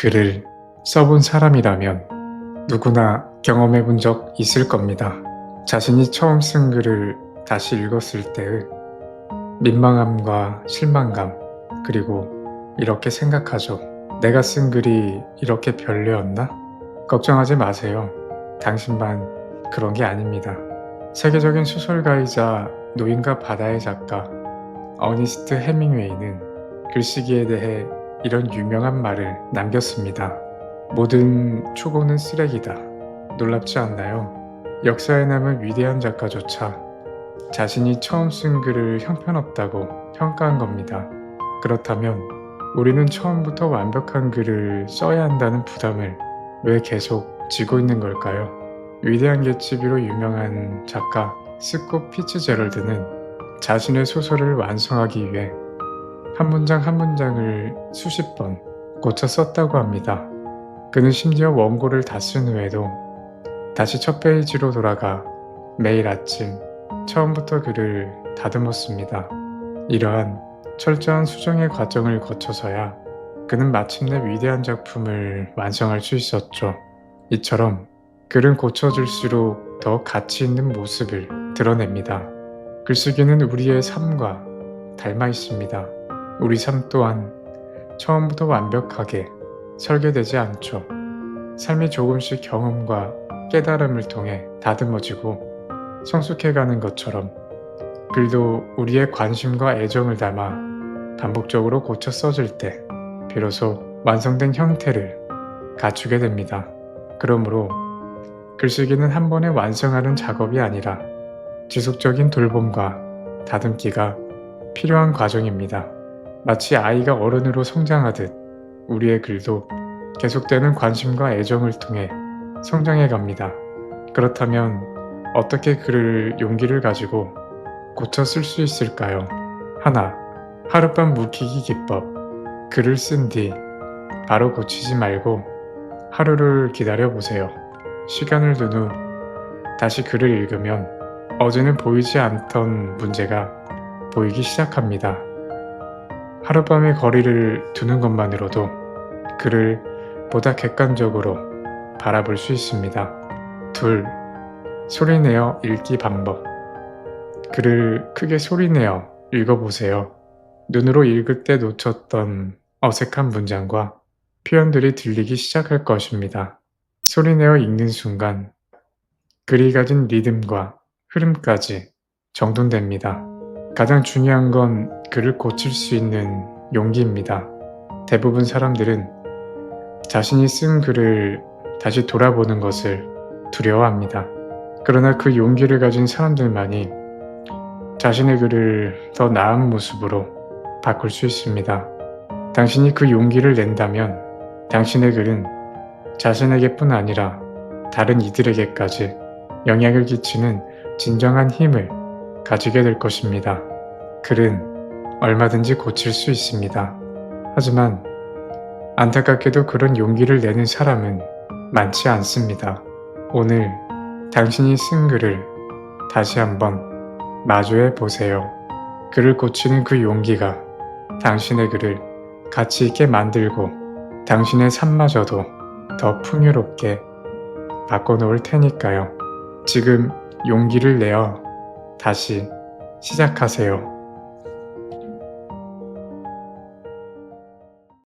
글을 써본 사람이라면 누구나 경험해 본 적 있을 겁니다. 자신이 처음 쓴 글을 다시 읽었을 때의 민망함과 실망감, 그리고 이렇게 생각하죠. 내가 쓴 글이 이렇게 별로였나? 걱정하지 마세요. 당신만 그런 게 아닙니다. 세계적인 소설가이자 노인과 바다의 작가 어니스트 해밍웨이는 글쓰기에 대해 이런 유명한 말을 남겼습니다. 모든 초고는 쓰레기다. 놀랍지 않나요? 역사에 남은 위대한 작가조차 자신이 처음 쓴 글을 형편없다고 평가한 겁니다. 그렇다면 우리는 처음부터 완벽한 글을 써야 한다는 부담을 왜 계속 지고 있는 걸까요? 위대한 개츠비로 유명한 작가 스콧 피츠제럴드는 자신의 소설을 완성하기 위해 한 문장 한 문장을 수십 번 고쳐 썼다고 합니다. 그는 심지어 원고를 다 쓴 후에도 다시 첫 페이지로 돌아가 매일 아침 처음부터 글을 다듬었습니다. 이러한 철저한 수정의 과정을 거쳐서야 그는 마침내 위대한 작품을 완성할 수 있었죠. 이처럼 글은 고쳐질수록 더 가치 있는 모습을 드러냅니다. 글쓰기는 우리의 삶과 닮아 있습니다. 우리 삶 또한 처음부터 완벽하게 설계되지 않죠. 삶이 조금씩 경험과 깨달음을 통해 다듬어지고 성숙해가는 것처럼 글도 우리의 관심과 애정을 담아 반복적으로 고쳐 써질 때 비로소 완성된 형태를 갖추게 됩니다. 그러므로 글쓰기는 한 번에 완성하는 작업이 아니라 지속적인 돌봄과 다듬기가 필요한 과정입니다. 마치 아이가 어른으로 성장하듯 우리의 글도 계속되는 관심과 애정을 통해 성장해 갑니다. 그렇다면 어떻게 글을 용기를 가지고 고쳐 쓸 수 있을까요? 하나, 하룻밤 묵히기 기법. 글을 쓴 뒤 바로 고치지 말고 하루를 기다려 보세요. 시간을 둔 후 다시 글을 읽으면 어제는 보이지 않던 문제가 보이기 시작합니다. 하룻밤의 거리를 두는 것만으로도 글을 보다 객관적으로 바라볼 수 있습니다. 둘, 소리내어 읽기 방법. 글을 크게 소리내어 읽어보세요. 눈으로 읽을 때 놓쳤던 어색한 문장과 표현들이 들리기 시작할 것입니다. 소리내어 읽는 순간 글이 가진 리듬과 흐름까지 정돈됩니다. 가장 중요한 건 글을 고칠 수 있는 용기입니다. 대부분 사람들은 자신이 쓴 글을 다시 돌아보는 것을 두려워합니다. 그러나 그 용기를 가진 사람들만이 자신의 글을 더 나은 모습으로 바꿀 수 있습니다. 당신이 그 용기를 낸다면 당신의 글은 자신에게뿐 아니라 다른 이들에게까지 영향을 끼치는 진정한 힘을 가지게 될 것입니다. 글은 얼마든지 고칠 수 있습니다. 하지만 안타깝게도 그런 용기를 내는 사람은 많지 않습니다. 오늘 당신이 쓴 글을 다시 한번 마주해 보세요. 글을 고치는 그 용기가 당신의 글을 가치 있게 만들고 당신의 삶마저도 더 풍요롭게 바꿔놓을 테니까요. 지금 용기를 내어 다시 시작하세요.